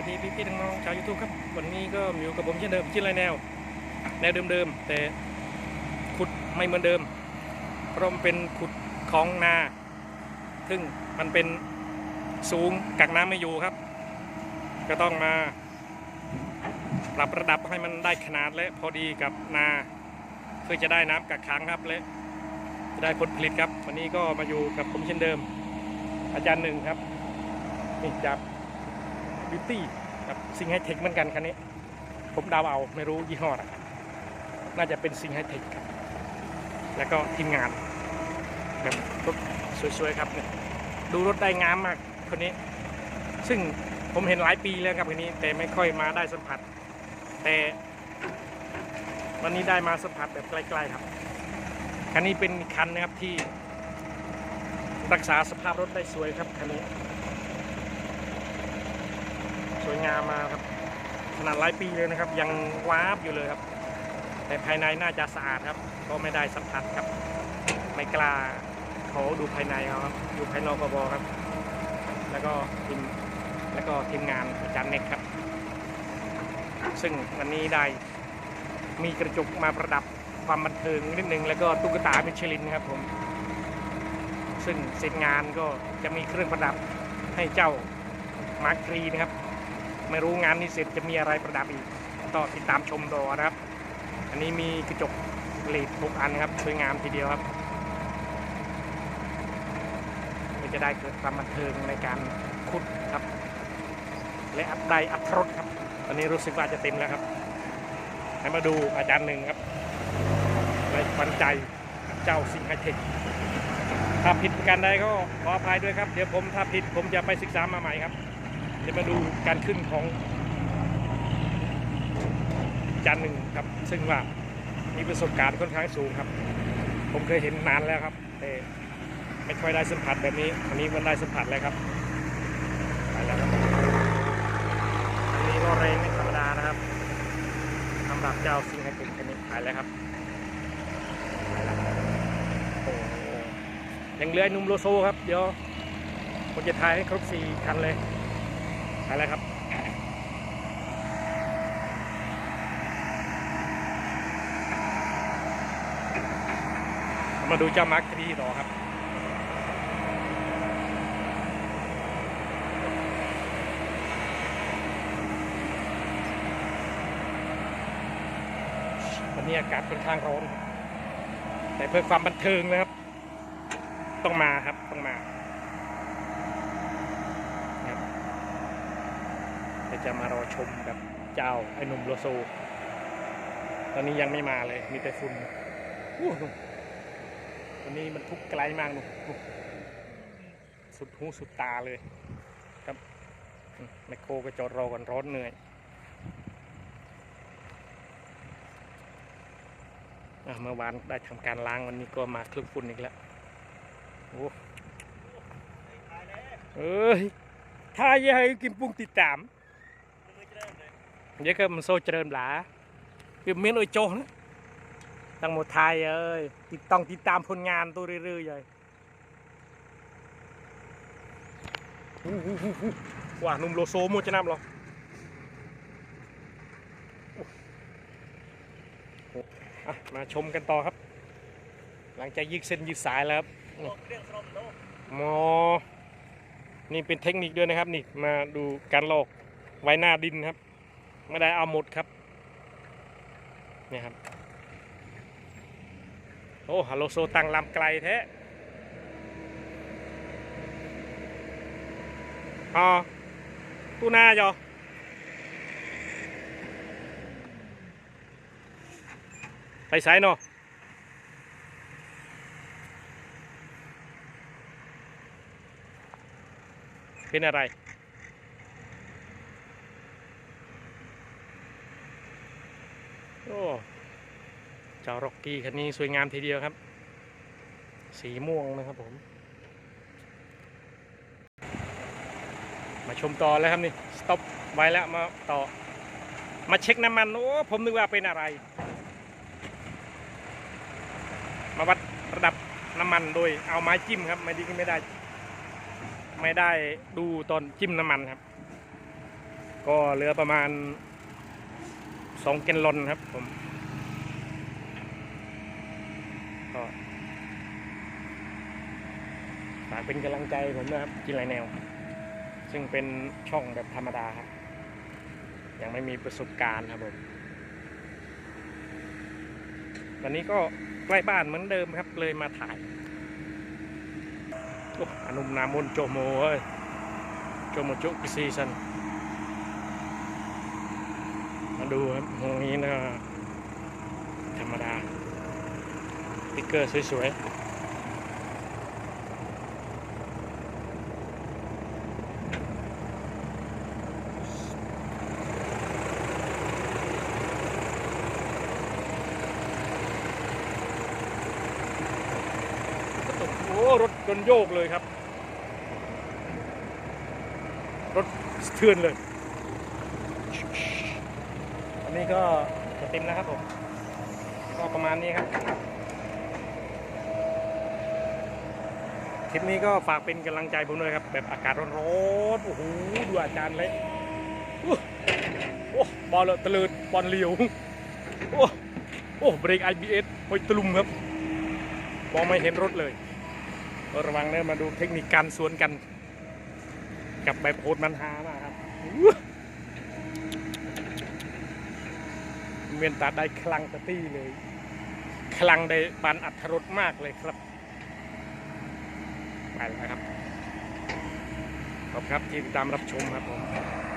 วัสดีพี่ๆน้องๆชาวยูทูบครับวันนี้ก็อยู่กับผมเช่นเดิมชื่อไรแนว แนวเดิมๆแต่ขุดไม่เหมือนเดิมเพราะมันเป็นขุดของนา ซึ่งมันเป็นสูงกักน้ำไม่อยู่ครับ ก็ต้องมา ปรับระดับให้มันได้ขนาดและพอดีกับนาเพื่อจะได้น้ำกักขังครับและจะได้ผลผลิตครับ วันนี้ก็มาอยู่กับผมเช่นเดิม อาจารย์หนึ่งครับนี่จาก บิวตี้กับซิงไฮเทคเหมือนกันคันนี้ ผมดาวเอาไม่รู้ยี่ห้ออะไรน่าจะเป็นซิงไฮเทคครับแล้วก็ทีมงานแบบรถสวยๆครับเนี่ยดูรถได้งามมากคนนี้ ซึ่งผมเห็นหลายปีแล้วครับคนนี้ แต่ไม่ค่อยมาได้สัมผัส แต่วันนี้ได้มาสัมผัสแบบใกล้ๆครับคันนี้เป็นคันนะครับที่รักษาสภาพรถได้สวยครับคันนี้ วยงามมาครับขนาดหลายปีเลยนะครับ ยังวาบอยู่เลยครับ แต่ภายในน่าจะสะอาดครับ ก็ไม่ได้สัมผัสครับ ไม่กล้าขอดูภายในเขาครับอยู่ภายนอกก็พอครับ แล้วก็ทีมแล้วก็ทีมงานอาจารย์เน็กครับ ซึ่งวันนี้ได้มีกระจกมาประดับความบันเทิงนิดนึงแล้วก็ตุ๊กตามิชลินครับผม ซึ่งเสร็จงานก็จะมีเครื่องประดับให้เจ้ามาร์ครีนะครับ ไม่รู้งานนี้เสร็จจะมีอะไรประดับอีกต่อติดตามชมต่อนะครับ อันนี้มีกระจกเลดทุกอันครับสวยงามทีเดียวครับก็จะได้เกิดความบันเทิงในการขุดครับ และอัดได้อัดรถครับตอนนี้รู้สึกว่าจะเต็มแล้วครับให้มาดูอาจารย์หนึ่งครับในปันใจเจ้าสิงห์ไฮเทคถ้าผิดประการใดก็ขออภัยด้วยครับ เดี๋ยวผมถ้าผิดผมจะไปศึกษามาใหม่ครับ จะมาดูการขึ้นของจานหนึ่งครับ ซึ่งว่ามีประสบการณ์ค่อนข้างสูงครับ ผมเคยเห็นนานแล้วครับแต่ไม่ค่อยได้สัมผัสแบบนี้อันนี้มันได้สัมผัสแล้วครับไปแล้วครับอันนี้ก็แรงไม่ธรรมดานะครับสำหรับเจ้าซิงไฮเทคคันนี้ไปแล้วครับไปแล้วโอ้ยังเหลือนุ่มโลโซครับเดี๋ยวผมจะถ่ายให้ครบสี่คันเลย ไปแล้วครับมาดูเจ้ามาร์คทีต่อครับ วันนี้อากาศค่อนข้างร้อน แต่เพื่อความบันเทิงนะครับ ต้องมาครับ ต้องมา เดี๋ยว จะมารอชมกับเจ้าไอ้หนุ่มโลโซ ตอนนี้ยังไม่มาเลย มีแต่ฝุ่นอู้หนุ่มวันนี้มันทุกไกลมากหนุ่มสุดหูสุดตาเลย ครับอืมแมคโครก็จอดรอกันร้อนเหนื่อยเมื่อวานได้ทำการล้างวันนี้ก็มาคลึกฝุ่นอีกแล้วโอ้เอ้ยถ้าอยากให้กินปุ้งติดตาม เดี๋ยก็มันโซเจริญหลาคือเมียนโอยโจนะตั้งหมดไทยเอ้ยติดต้องติดตามผลงานตัวเรื่อยๆเลยอู้หูหูหูว่าหนุ่มโลโซโมจะนำเหรอโอ้อะมาชมกันต่อครับหลังจากยืดเส้นยืดสายแล้วครับมอนี่เป็นเทคนิคด้วยนะครับนี่มาดูการหลอกไว้หน้าดินครับ ไม่ได้เอาหมดครับเนี่ยครับ โอ้ฮัลโลโซตังลำไกลแท้อ๋อตู้หน้าจอไปสายเนาะเป็นอะไร โอ้เจ้าร็อกกี้คันนี้สวยงามทีเดียวครับ สีม่วงนะครับผม มาชมต่อแล้วครับนี่สต็อปไว้แล้วมาต่อ มาเช็คน้ำมัน โอ้ผมนึกว่าเป็นอะไร มาวัดระดับน้ำมันโดยเอาไม้จิ้มครับ ไม่ดีไม่ได้ ไม่ได้ดูตอนจิ้มน้ำมันครับ ก็เหลือประมาณสองแกนลอนครับผม ก็ฝากเป็นกำลังใจผมนะครับกินไรแนว ซึ่งเป็นช่องแบบธรรมดาครับ ยังไม่มีประสบการณ์ครับผมวันนี้ก็ใกล้บ้านเหมือนเดิมครับเลยมาถ่ายโอ้อนุมนามนโจโมเอ้ยโจโมโจกิซีซันมาดูครับตรงนี้นะธรรมดา ติ๊กเกอร์สวยๆ โอ้ รถยนโยกเลยครับ รถสเทือนเลย อันนี้ก็จะเต็มนะครับผม ก็ประมาณนี้ครับ คลิปนี้ก็ฝากเป็นกำลังใจผมด้วยครับ แบบอากาศร้อนๆโอ้โหดูอาจารย์เลยโอ้บอลตะลืดบอลเหลียวโอ้โอ้เบรก IBS โอ้ยตลุมครับมองไม่เห็นรถเลย ระวังเนอะมาดูเทคนิคการสวนกัน กับแบบโหดมันฮามากครับเมียนตาได้คลังตะตี้เลย คลังได้ปานอัธรสมากเลยครับ ไปแล้วครับ ขอบคุณครับที่ติดตามรับชมครับผม